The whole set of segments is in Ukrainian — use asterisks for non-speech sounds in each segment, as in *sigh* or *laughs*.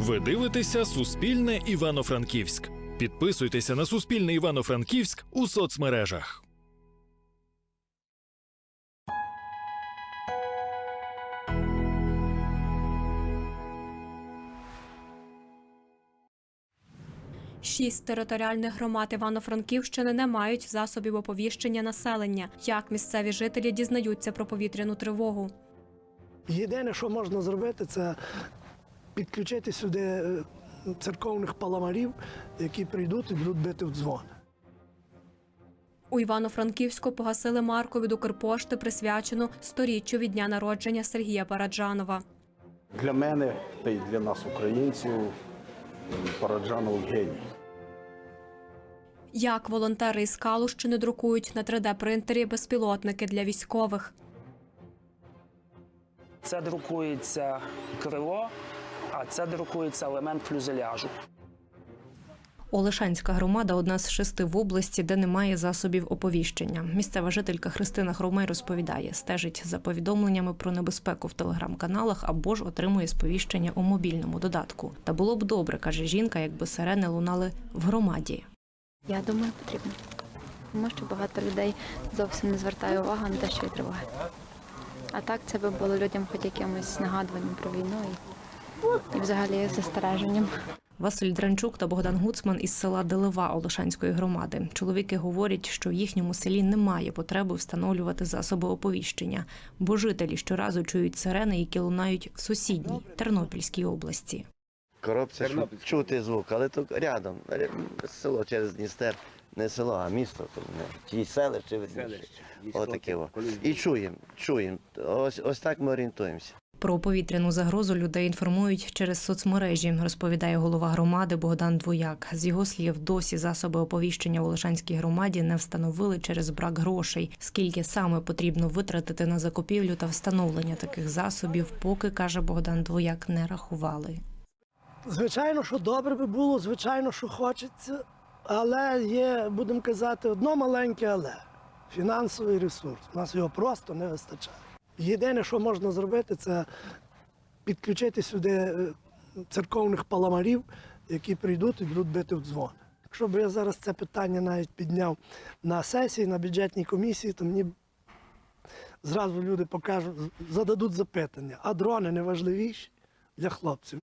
Ви дивитеся Суспільне Івано-Франківськ. Підписуйтеся на Суспільне Івано-Франківськ у соцмережах. Шість територіальних громад Івано-Франківщини не мають засобів оповіщення населення. Як місцеві жителі дізнаються про повітряну тривогу? Єдине, що можна зробити, це підключити сюди е, церковних паламарів, які прийдуть і будуть бити в дзвон. У Івано-Франківську погасили марку від Укрпошти, присвячену сторіччю від дня народження Сергія Параджанова. Для мене та й для нас, українців, Параджанов геній. Як волонтери із Калущини друкують на 3D-принтері безпілотники для військових. Це друкується крило, а це друкується елемент фюзеляжу. Олешанська громада одна з шести в області, де немає засобів оповіщення. Місцева жителька Христина Хромей розповідає, стежить за повідомленнями про небезпеку в телеграм-каналах або ж отримує сповіщення у мобільному додатку. Та було б добре, каже жінка, якби сирени лунали в громаді. Я думаю, потрібно. Тому що багато людей зовсім не звертає увагу на те, що є тривога. А так це би було людям хоч якимось нагадуванням про війну і, і взагалі застереженням. Василь Дранчук та Богдан Гуцман із села Делева Олешанської громади. Чоловіки говорять, що в їхньому селі немає потреби встановлювати засоби оповіщення, бо жителі щоразу чують сирени, які лунають в сусідній Тернопільській області. Коробця, чути звук, але то рядом, ря- село через Дністер, не село, а місто, ті селище видніше. Отаке. о. І чуємо, чуємо. Ось, ось так ми орієнтуємося. Про повітряну загрозу людей інформують через соцмережі, розповідає голова громади Богдан Двояк. З його слів, досі засоби оповіщення в Олешанській громаді не встановили через брак грошей. Скільки саме потрібно витратити на закупівлю та встановлення таких засобів, поки каже Богдан Двояк, не рахували. Звичайно, що добре би було, звичайно, що хочеться, але є, будемо казати, одно маленьке але фінансовий ресурс. У нас його просто не вистачає. Єдине, що можна зробити, це підключити сюди е, церковних паламарів, які прийдуть і будуть бити в дзвон. Якщо б я зараз це питання навіть підняв на сесії, на бюджетній комісії, то мені зразу люди покажуть, зададуть запитання, а дрони не важливіші для хлопців.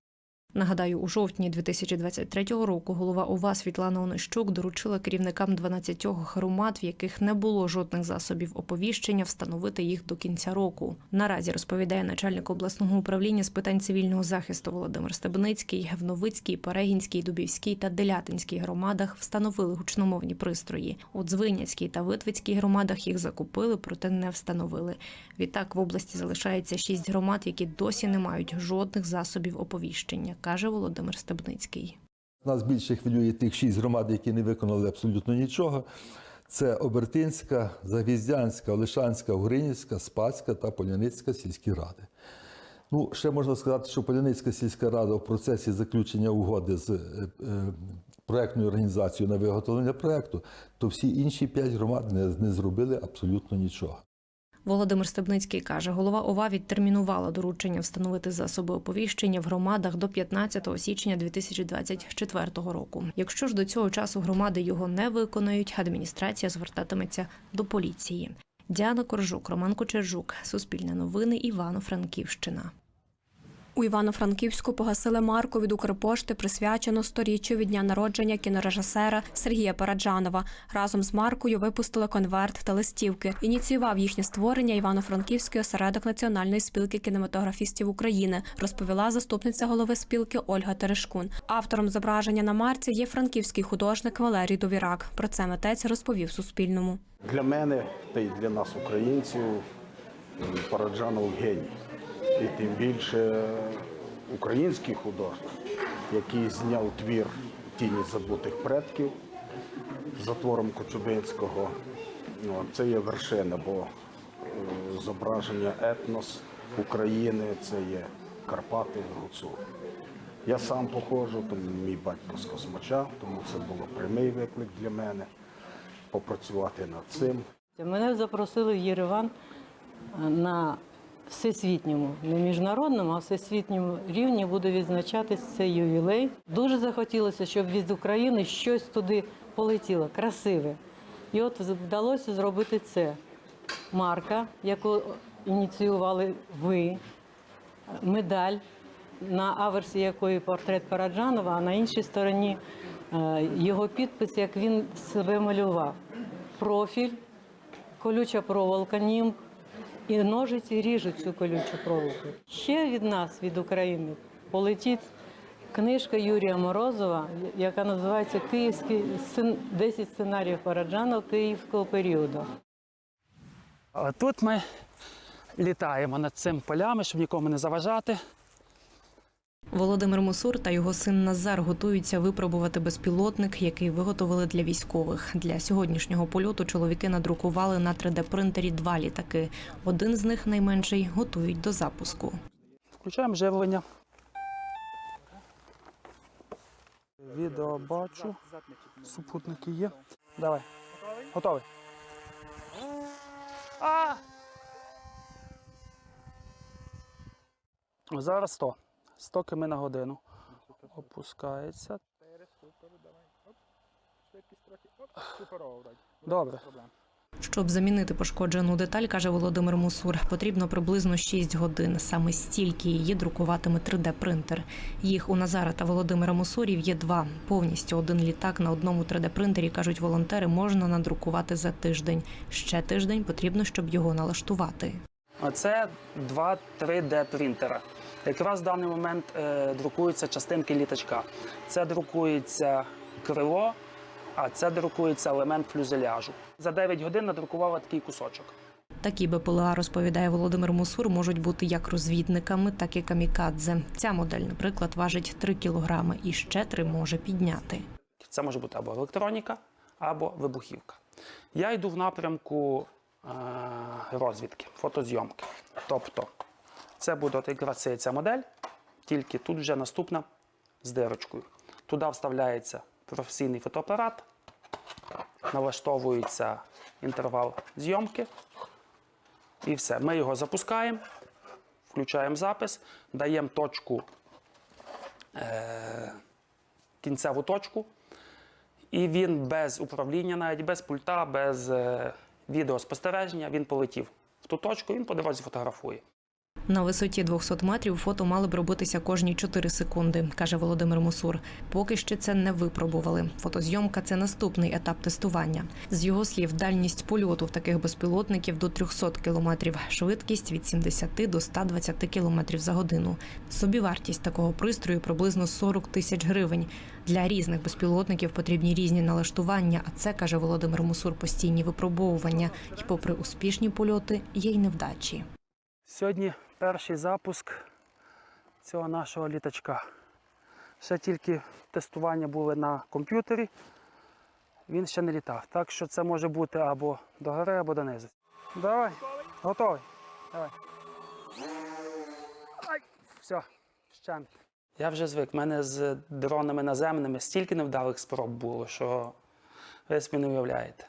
Нагадаю, у жовтні 2023 року голова ОВА Світлана Онищук доручила керівникам 12 громад, в яких не було жодних засобів оповіщення, встановити їх до кінця року. Наразі розповідає начальник обласного управління з питань цивільного захисту Володимир Стебницький. В Новицькій, Перегінській, Дубівській та Делятинській громадах встановили гучномовні пристрої. У Дзвиняцькій та Витвицькій громадах їх закупили, проте не встановили. Відтак в області залишається шість громад, які досі не мають жодних засобів оповіщення, каже Володимир Стебницький. Нас більше хвилює тих шість громад, які не виконали абсолютно нічого. Це Обертинська, Загвіздянська, Олешанська, Угринівська, Спаська та Поляницька сільські ради. Ну, ще можна сказати, що Поляницька сільська рада в процесі заключення угоди з е, е, проектною організацією на виготовлення проекту, то всі інші п'ять громад не, не зробили абсолютно нічого. Володимир Стебницький каже, голова ОВА відтермінувала доручення встановити засоби оповіщення в громадах до 15 січня 2024 року. Якщо ж до цього часу громади його не виконають, адміністрація звертатиметься до поліції. Діана Коржук, Роман Кочержук, Суспільне новини, Івано-Франківщина. У Івано-Франківську погасили марку від Укрпошти, присвячену сторіччю від дня народження кінорежисера Сергія Параджанова. Разом з маркою випустили конверт та листівки. Ініціював їхнє створення Івано-Франківський осередок Національної спілки кінематографістів України, розповіла заступниця голови спілки Ольга Терешкун. Автором зображення на марці є франківський художник Валерій Довірак. Про це митець розповів Суспільному. Для мене та й для нас, українців, Параджанов геній. І тим більше український художник, який зняв твір Тіні забутих предків за твором Кочубинського. Ну, Це є вершина, бо е, зображення етнос України це є Карпати Гуцул. Я сам походжу, тому мій батько з Космача, тому це було прямий виклик для мене попрацювати над цим. Мене запросили в Єреван на всесвітньому, не міжнародному, а всесвітньому рівні буде відзначатись цей ювілей. Дуже захотілося, щоб від України щось туди полетіло, красиве. І от вдалося зробити це. Марка, яку ініціювали ви, медаль, на аверсі якої портрет Параджанова, а на іншій стороні е, його підпис, як він себе малював. Профіль, колюча проволока, німб і ножиці ріжуть цю колючу проволоку. Ще від нас, від України, полетить книжка Юрія Морозова, яка називається Київський сцен- 10 сценаріїв Параджанова київського періоду. А Тут ми літаємо над цим полями, щоб нікому не заважати. Володимир Мусур та його син Назар готуються випробувати безпілотник, який виготовили для військових. Для сьогоднішнього польоту чоловіки надрукували на 3D-принтері два літаки. Один з них найменший готують до запуску. Включаємо живлення. Відео бачу. Супутники є. Давай. Готовий. А! Зараз 100. 100 км на годину. Опускається. Добре. Щоб замінити пошкоджену деталь, каже Володимир Мусур, потрібно приблизно 6 годин. Саме стільки її друкуватиме 3D-принтер. Їх у Назара та Володимира Мусурів є два. Повністю один літак на одному 3D-принтері, кажуть волонтери, можна надрукувати за тиждень. Ще тиждень потрібно, щоб його налаштувати. А це два 3D принтера. Якраз в даний момент е, друкуються частинки літачка. Це друкується крило, а це друкується елемент фюзеляжу. За 9 годин надрукувала такий кусочок. Такі БПЛА, розповідає Володимир Мусур, можуть бути як розвідниками, так і камікадзе. Ця модель, наприклад, важить 3 кілограми і ще 3 може підняти. Це може бути або електроніка, або вибухівка. Я йду в напрямку е, розвідки, фотозйомки. Тобто, це буде от якраз ця- модель, тільки тут вже наступна з дирочкою. Туди вставляється професійний фотоапарат, налаштовується інтервал зйомки. І все. Ми його запускаємо, включаємо запис, даємо точку, е, кінцеву точку. І він без управління, навіть без пульта, без е, відеоспостереження, він полетів в ту точку, він по дорозі фотографує. На висоті 200 метрів фото мали б робитися кожні 4 секунди, каже Володимир Мусур. Поки ще це не випробували. Фотозйомка це наступний етап тестування. З його слів, дальність польоту в таких безпілотників до 300 кілометрів, швидкість від 70 до 120 кілометрів за годину. Собівартість такого пристрою приблизно 40 тисяч гривень. Для різних безпілотників потрібні різні налаштування. А це каже Володимир Мусур, постійні випробовування. І, попри успішні польоти, є й невдачі. Сьогодні перший запуск цього нашого літачка. Ще тільки тестування були на комп'ютері, він ще не літав. Так що це може бути або до гори, або донизу. Давай, готовий. Давай. Ай, все, щент. Я вже звик. У мене з дронами наземними стільки невдалих спроб було, що ви собі не уявляєте.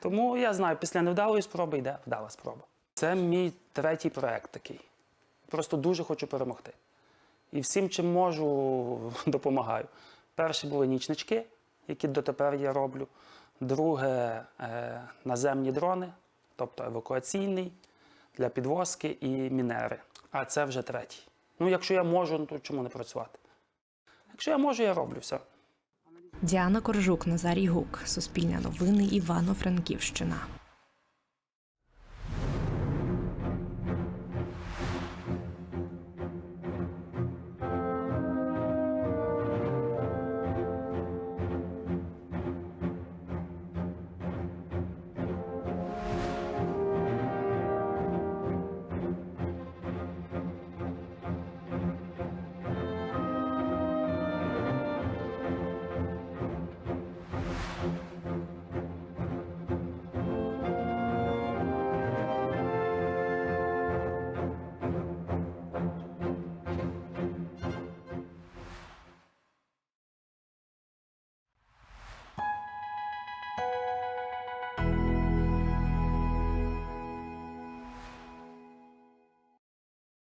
Тому я знаю, після невдалої спроби йде вдала спроба. Це мій третій проект такий. Просто дуже хочу перемогти. І всім, чим можу, *laughs* допомагаю. Перші були нічнички, які дотепер я роблю. Друге е, наземні дрони, тобто евакуаційний для підвозки і мінери. А це вже третій. Ну, якщо я можу, ну, то чому не працювати? Якщо я можу, я роблю все. Діана Коржук, Назарій Гук, Суспільне новини, Івано-Франківщина.